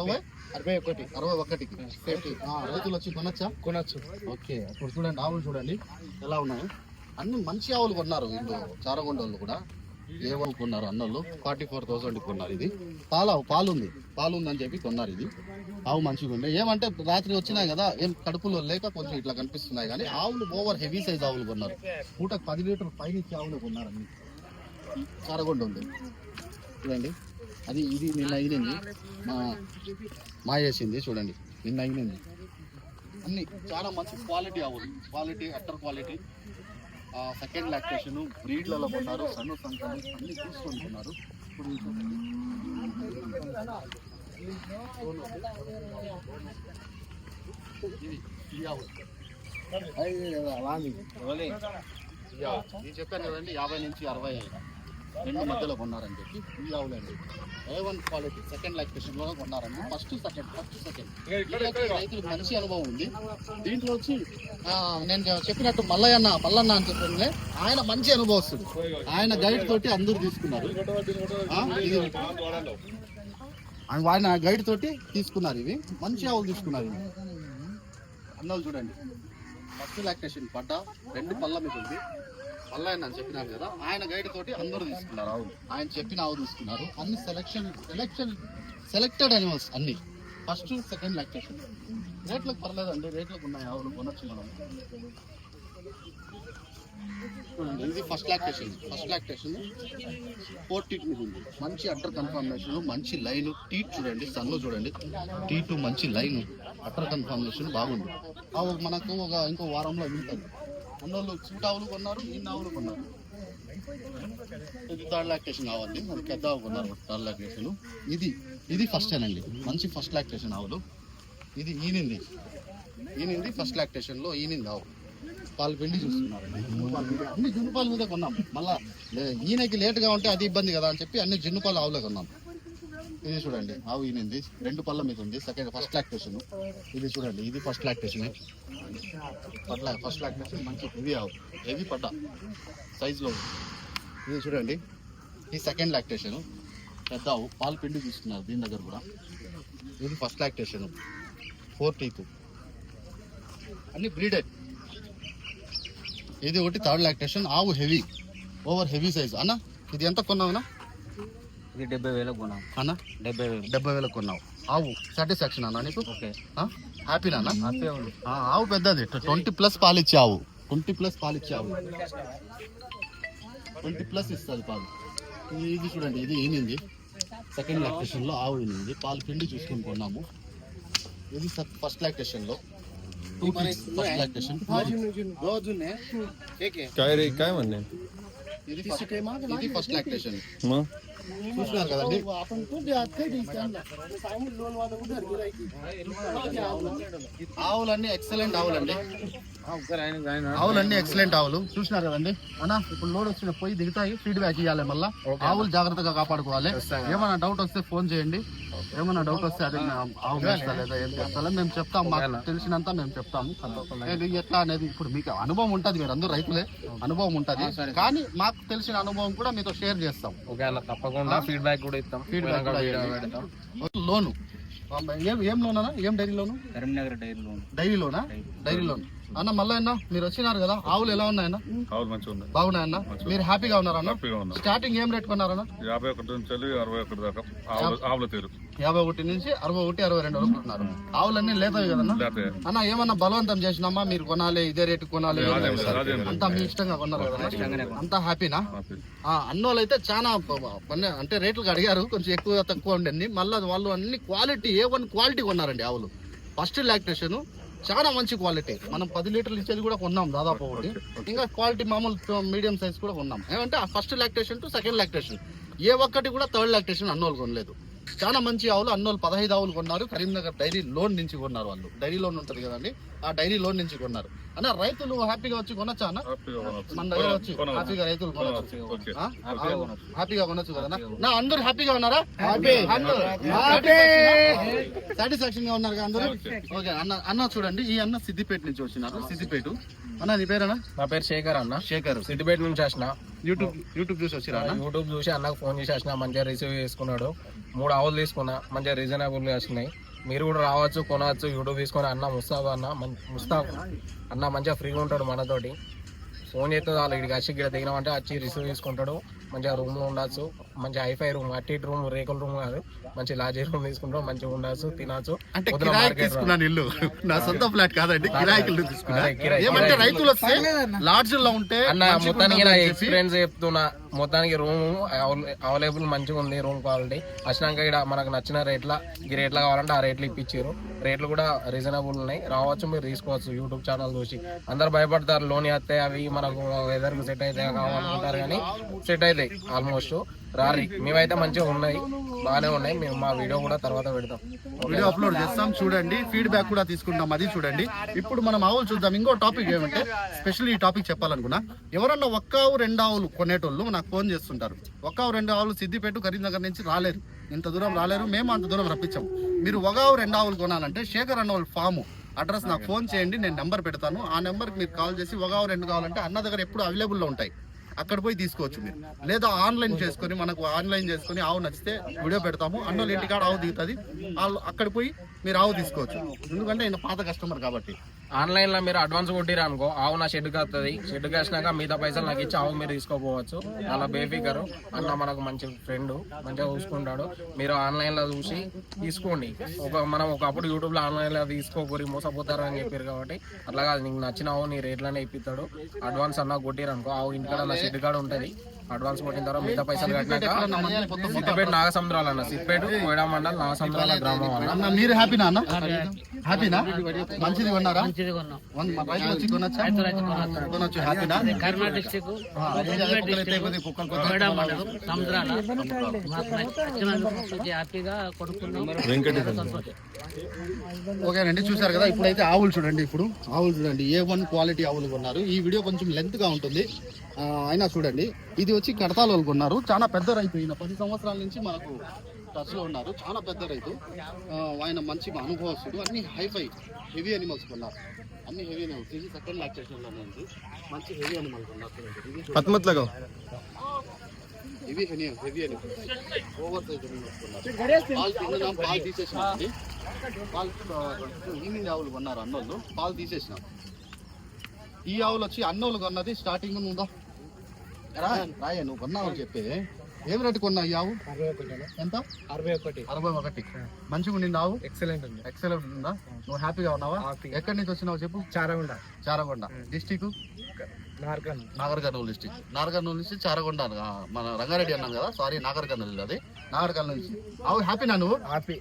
అరవై అరవై. ఒకటి అరవై ఒకటికి. సేఫ్టీ రైతులు వచ్చి కొనొచ్చా? కొనొచ్చు. ఓకే ఇప్పుడు చూడండి ఆవులు చూడండి. ఎలా ఉన్నాయి? అన్ని మంచి ఆవులు కొన్నారు వీళ్ళు. చారగొండ వాళ్ళు కూడా. ఏ వాళ్ళు కొన్నారు అన్నోళ్ళు? ఫార్టీ ఫోర్ థౌసండ్ కొన్నారు ఇది. పాలు పాలు ఉంది పాలు ఉందని చెప్పి కొన్నారు ఇది. ఆవు మంచిగా ఉంది ఏమంటే రాత్రి వచ్చినాయి కదా ఏం కడుపులో లేక కొంచెం ఇట్లా కనిపిస్తున్నాయి కానీ ఆవులు ఓవర్ హెవీ సైజ్ ఆవులు కొన్నారు. పూట పది లీటర్ పైన ఇచ్చే ఆవులు కొన్నారు అన్ని చారగొండ ఉంది చూడండి అది ఇది నిన్న అయినింది. మా మా చేసింది చూడండి. నిన్న అయినింది. అన్ని చాలా మంచి క్వాలిటీ ఆవులు quality udder quality. Second lactation బ్రీడ్లలో కొన్నారు. సన్ను సంతలు అన్ని తీసుకొని కొన్నారు ఇప్పుడు. ఇది. నేను చెప్పాను కదండి యాభై నుంచి అరవై రెండు మధ్యలో కొన్నారని చెప్పి ఈ ఆవులండి ఏ వన్ క్వాలిటీ సెకండ్ లాక్టేషన్లో కొన్నారండి ఫస్ట్ సెకండ్ ఫస్ట్ సెకండ్ రైతులకు మంచి అనుభవం ఉంది. దీంట్లో వచ్చి నేను చెప్పినట్టు మల్లయ్యన్న మల్లన్న అని చెప్పింది ఆయన మంచి అనుభవస్తుడు ఆయన గైడ్ తోటి అందరూ తీసుకున్నారు. ఆయన- ఆయన గైడ్ తోటి తీసుకున్నారు ఇవి. మంచి ఆవులు తీసుకున్నారు ఇవి. అన్నోళ్ళు చూడండి. ఫస్ట్ లాక్టేషన్ పడ్డ రెండు పళ్ళ మీద ఉంది. మల్లయ్య అని చెప్పినారు కదా ఆయన గైడ్ తోటి అందరూ తీసుకున్నారు. ఆవులు ఆయన చెప్పిన ఆవు తీసుకున్నారు. అన్ని సెలెక్షన్ సెలెక్షన్ సెలెక్టెడ్ అనిమల్స్ అన్ని. ఫస్ట్ సెకండ్ లాక్టేషన్ రేట్లకు పర్లేదండి రేట్లకు ఉన్నాయి ఆవులు కొనొచ్చు మనం. ఇది first lactation first lactation four teat మీద ఉంది. మంచి అట్టర్ కన్ఫర్మేషన్ మంచి లైన్ టీట్ చూడండి సన్ను చూడండి. టీటు మంచి లైన్ అట్టర్ కన్ఫర్మేషన్ బాగుంది. ఆవు మనకు ఒక ఇంకో వారంలో వింటుంది ఉన్నోళ్ళు సూట్ ఆవులు కొన్నారు ఈ ఆవులు కొన్నారు. ఇది థర్డ్ లాక్టేషన్ కావాలి. అది పెద్ద ఆవు కొన్నారు థర్డ్ లాక్టేషన్ ఇది ఇది ఫస్ట్ అండి. మంచి ఫస్ట్ లాక్టేషన్ ఆవులు. ఇది ఈనింది. ఈనింది ఫస్ట్ లాక్టేషన్లో ఈనింది ఆవు. పాలు పిండి చూస్తున్నారు. అన్ని జున్ను పాలు మీద కొన్నాం. మళ్ళా ఈయనకి లేటుగా ఉంటే అది ఇబ్బంది కదా అని చెప్పి అన్ని జున్ను పాలు ఆవులే కొన్నాం. ఇది చూడండి ఆవు ఈనింది రెండు పళ్ళ మీద ఉంది. సెకండ్ ఫస్ట్ లాక్టేషన్ ఇది చూడండి ఇది ఫస్ట్ లాక్టేషన్ పడ్ల ఫస్ట్ లాక్టేషన్ మంచి హెవీ ఆవు. హెవీ పడ్డ సైజులో ఇది చూడండి ఇది సెకండ్ లాక్టేషన్ పెద్ద ఆవు. పాలు పిండి తీసుకున్నారు దీని దగ్గర కూడా. ఇది ఫస్ట్ లాక్టేషన్ ఫోర్ టీత్ అన్ని బ్రీడెడ్ ఇది ఒకటి థర్డ్ లాక్టేషన్ ఆవు హెవీ. Over heavy size. అన్న ఇది ఎంత కొన్నావు అన్న? ఇది డెబ్బై వేలకు కొన్నాం. అన్న? డెబ్బై వేలు. డెబ్బై వేలకు కొన్నావు. ఆవు సాటిస్ఫాక్షన్ అన్న నీకు? ఓకే. హ్యాపీ ఆ, ఆవు పెద్దది. ట్వంటీ ప్లస్ పాలు ఇచ్చే ఆవు. ట్వంటీ ప్లస్ పాలు ఇచ్చే ఆవు. ట్వంటీ ప్లస్ ఇస్తుంది పాలు. ఇది- చూడండి ఇది ఈనింది. సెకండ్ లాక్టేషన్లో ఆవు ఈనింది. పాలు పిండి చూసుకొని కొన్నాము. ఇది ఫస్ట్ లాక్టేషన్ లో టూ ఫస్ట్ లాక్టేషన్ काय रे काय म्हणणे ఇది first- ఇది ఫస్ట్ లాక్టేషన్ मग చూసినారు కదండి ఆవులన్నీ ఎక్సలెంట్ ఆవులండి ఆవులన్నీ ఎక్సలెంట్ ఆవులు చూసినారు కదండి అన్న ఇప్పుడు లోడ్ వచ్చిన పోయి దిగుతాయి ఫీడ్బ్యాక్ ఇవ్వాలి మళ్ళీ ఆవులు జాగ్రత్తగా కాపాడుకోవాలి ఏమైనా డౌట్ వస్తే ఫోన్ చేయండి ఏమైనా డౌట్ వస్తే అదే లేదా ఏం చేస్తాలో మేము చెప్తాం మాకు తెలిసినంత మేము చెప్తాము ఏది ఎట్లా అనేది ఇప్పుడు మీకు అనుభవం ఉంటది మీరు అందరూ రైతులే అనుభవం ఉంటది. కానీ మాకు తెలిసిన అనుభవం కూడా మీతో షేర్ చేస్తాం. ఒకవేళ తప్పకుండా ఫీడ్బ్యాక్ కూడా ఇస్తాం. ఫీడ్బ్యాక్ కూడా. లోను. ఏం ఏం లోన్ అన్న? ఏం dairy loan? Karimnagar dairy loan. Dairy లోనా? డైరీ. లోన్. అన్న మళ్ళీ అన్న మీరు వచ్చినారు కదా ఆవులు ఎలా ఉన్నాయన్న? ఆవులు మంచిగా ఉన్నాయి. బాగున్నాయన్న? మీరు హ్యాపీగా ఉన్నారన్న స్టార్టింగ్ ఏం రేట్ కొన్నారన్న? యాభై ఒకటి నుంచి అరవై ఒకటి దాకా ఆవుల ఆవుల తీరు. యాభై ఒకటి నుంచి అరవై ఒకటి అరవై రెండు వరకు కొన్నారు ఆవులన్నీ లేతాయి కదన్న? అన్న ఏమన్నా బలవంతం చేసినామా? మీరు కొనాలి ఇదే రేటు కొనాలి. అంతా మీ ఇష్టంగా కొన్నారు కదా అంతా హ్యాపీనా? అన్నోళ్ళు అయితే చాలా అంటే రేట్లు అడిగారు కొంచెం ఎక్కువ తక్కువ ఉండండి మళ్ళీ వాళ్ళు అన్ని క్వాలిటీ ఏ వన్ క్వాలిటీ కొన్నారండి ఆవులు. ఫస్ట్ లాక్టేషన్ చాలా మంచి క్వాలిటీ. మనం పది లీటర్లు ఇచ్చేది కూడా కొన్నాం దాదాపు ఒకటి. ఇంకా క్వాలిటీ మామూలు మీడియం సైజ్ కూడా కొన్నాం. ఏమంటే ఆ first lactation to second lactation ఏ ఒక్కటి కూడా థర్డ్ లాక్టేషన్ అన్నోళ్ళు కొనలేదు. చాలా మంచి ఆవులు అన్నోళ్ళు పదహైదు ఆవులు కొన్నారు. కరీంనగర్ డైరీ లోన్ నుంచి కొన్నారు వాళ్ళు. డైరీ లోన్ ఉంటుంది కదండి ఆ డైరీ లోన్ నుంచి కొన్నారు. అన్న రైతులు హ్యాపీగా వచ్చి కొనొచ్చా అన్న. మన దగ్గర వచ్చి. హ్యాపీగా రైతులు ఆ? హ్యాపీగా కొనొచ్చు కదా నా అందరూ హ్యాపీగా ఉన్నారా? సాటిస్ఫాక్షన్గా ఉన్నారు అందరూ? ఓకే. అన్న అన్న చూడండి ఈ అన్న సిద్దిపేట నుంచి వచ్చినారు సిద్దిపేట. అన్న నీ పేరేనా నా పేరు శేఖర్ అన్న. శేఖర్. సిద్దిపేట నుంచి వచ్చిన. యూట్యూబ్ యూట్యూబ్ చూసి వచ్చిరా యూట్యూబ్ చూసి అన్నకు ఫోన్ చేసి వచ్చిన మంచిగా రిసీవ్ చేసుకున్నాడు. మూడు ఆవులు తీసుకున్నా మంచిగా రీజనబుల్గా వచ్చినాయి. మీరు కూడా రావచ్చు కొనవచ్చు యూట్యూబ్ తీసుకొని అన్న ముస్తాబ్ అన్న ముస్తాబ్ అన్న మంచిగా ఫ్రీగా ఉంటాడు మనతోటి. ఫోన్ చేస్తే వాళ్ళు ఇక్కడికి వచ్చి ఇక్కడ దిగినామంటే వచ్చి రిసీవ్ చేసుకుంటాడు. మంచిగా రూమ్ ఉండొచ్చు. మంచిగా హైఫై రూమ్ అట్టి రూమ్ రేకుల రూమ్ కాదు. మంచి లాజీ రూమ్ తీసుకుంటాం మంచిగా ఉండొచ్చు తినచ్చు అంటే తీసుకున్నాను ఇల్లు నా సొంత ఫ్లాట్ కాదండి కిరాయికి ఏమంటే. రైతులు వస్తే లాడ్జ్లో ఉంటే అన్న మొత్తానికి నా ఎక్స్పీరియన్స్ చెప్తున్నా. మొత్తానికి రూమ్ అవైలబుల్ మంచిగా ఉంది రూమ్ క్వాలిటీ. వచ్చినాక ఇక్కడ మనకు నచ్చిన రేట్ల ఈ రేట్లు కావాలంటే ఆ రేట్లు ఇప్పించారు రేట్లు కూడా రీజనబుల్ ఉన్నాయి. రావచ్చు మీరు తీసుకోవచ్చు యూట్యూబ్ ఛానల్ చూసి. అందరు భయపడతారు లోన్ వస్తే అవి మనకు వెదర్కు సెట్ అయితే కావాలనుకుంటారు కానీ సెట్ అవుతాయి ఆల్మోస్ట్ రారి మేమైతే మంచిగా ఉన్నాయి బాగానే ఉన్నాయి. మేము మా వీడియో కూడా తర్వాత పెడతాం. వీడియో అప్లోడ్ చేస్తాం చూడండి. ఫీడ్బ్యాక్ కూడా తీసుకుంటాం అది చూడండి. ఇప్పుడు మనం ఆవులు చూద్దాం. ఇంకో టాపిక్ ఏమంటే స్పెషల్ ఈ టాపిక్ చెప్పాలనుకున్నా ఎవరన్నా ఒక్క ఆవు రెండు ఆవులు కొనేటోళ్ళు నాకు ఫోన్ చేస్తుంటారు. ఒక్క ఆవు రెండు ఆవులు సిద్దిపేట కరీంనగర్ నుంచి రాలేరు. ఇంత దూరం రాలేరు మేము అంత దూరం రప్పించాం మీరు ఒక ఆవు రెండు ఆవులు కొనాలంటే శేఖర్ అన్న వాళ్ళ ఫాము అడ్రస్ నాకు ఫోన్ చేయండి నేను నెంబర్ పెడతాను. ఆ నెంబర్కి మీరు కాల్ చేసి ఒక ఆవు రెండు కావాలంటే అన్న దగ్గర ఎప్పుడు అవైలబుల్లో ఉంటాయి. అక్కడ పోయి తీసుకోవచ్చు మీరు. లేదా ఆన్లైన్ చేసుకొని మనకు ఆన్లైన్ చేసుకొని ఆవు నచ్చితే వీడియో పెడతాము. అన్నోళ్ళు ఇంటికాడ ఆవు దిగుతుంది. వాళ్ళు అక్కడ పోయి మీరు ఆవు తీసుకోవచ్చు. ఎందుకంటే ఆయన పాత కస్టమర్ కాబట్టి. ఆన్లైన్లో మీరు అడ్వాన్స్ కొట్టిరా అనుకో ఆవు నా షెడ్ వస్తుంది షెడ్ కాసినాక మిగతా పైసలు నాకు ఇచ్చి ఆవు మీరు తీసుకోపోవచ్చు. అలా బేఫికర్ అన్న మనకు మంచి ఫ్రెండ్ మంచిగా చూసుకుంటాడు. మీరు ఆన్లైన్లో చూసి తీసుకోండి. ఒక మనం ఒకప్పుడు యూట్యూబ్లో ఆన్లైన్లో తీసుకోకూరి మోసపోతారు అని చెప్పారు కాబట్టి అట్లా కాదు. నీకు నచ్చిన ఆవు నీ రేట్లనే ఇప్పిస్తాడు. అడ్వాన్స్ అన్న కొట్టిరనుకో ఆవు ఇంటికాడ నా షెడ్ కాడ ఉంటుంది. అడ్వాన్స్ కొట్టిన తర్వాత మిగతా పైసలు కట్టినాక సిద్దిపేట నాగసముద్రాలు అన్న సిద్దిపేట కోయడా మండల్ నాగసముద్రాల గ్రామం అన్న. అన్న మీరు హ్యాపీనా అన్న? హ్యాపీనా? మంచిది కొన్నారా? కొనొచ్చా? కొనొచ్చు. హ్యాపీనా? డిస్టిక్ మండలం సముద్రాల. హ్యాపీగా సంతోషం. ఓకేనండి చూసారు కదా ఇప్పుడైతే ఆవులు చూడండి ఇప్పుడు ఆవులు చూడండి ఏ వన్ క్వాలిటీ ఆవులు కొన్నారు. ఈ వీడియో కొంచెం లెంత్గా ఉంటుంది. అయినా చూడండి ఇది వచ్చి కడతాల కొన్నారు. చాలా పెద్ద రైతు ఈయన పది సంవత్సరాల నుంచి మనకు టచ్లో ఉన్నారు. చాలా పెద్ద రైతు. ఆయన మంచి అనుభవస్తుడు. అన్ని హైఫై హెవీ అనిమల్స్ కొన్నారు. అన్ని హెవీ అనిమల్స్ ఇది సెకండ్ లాక్టేషన్లో ఉంది. మంచి హెవీ అనిమల్స్ కొన్నారు పత్మత్లగా ఇవి హెవీ హెవీ అని ఓవర్ సైజ్ పాలు తిన్నాం పాలు పాలు ఈవినింగ్ ఆవులు కొన్నారు అన్నోళ్ళు. పాలు తీసేసినాం. ఈ ఆవులు వచ్చి అన్నోళ్ళు కొన్నది స్టార్టింగ్ ఉందా రాయే నువ్వు కొన్నావు చెప్పి. ఏం రేటు కొన్నావు ఈ ఆవు? ఎంత? అరవై ఒకటి. అరవై ఒకటి. మంచిగా ఉండింది ఆవు? ఎక్సలెంట్ ఉంది. ఎక్సలెంట్ ఉందా? నువ్వు హ్యాపీగా ఉన్నావా. ఎక్కడి నుంచి వచ్చినావు చెప్పు? Charagunda. Charagonda. District Nagarkurnool district Nagarkurnool నుంచి చారగొండ మన రంగారెడ్డి అన్నాను కదా? సారీ నాగర్ కర్నూలు అది. నాగర్ కర్నూలు నుంచి. అవు హ్యాపీనా నువ్వు? హ్యాపీ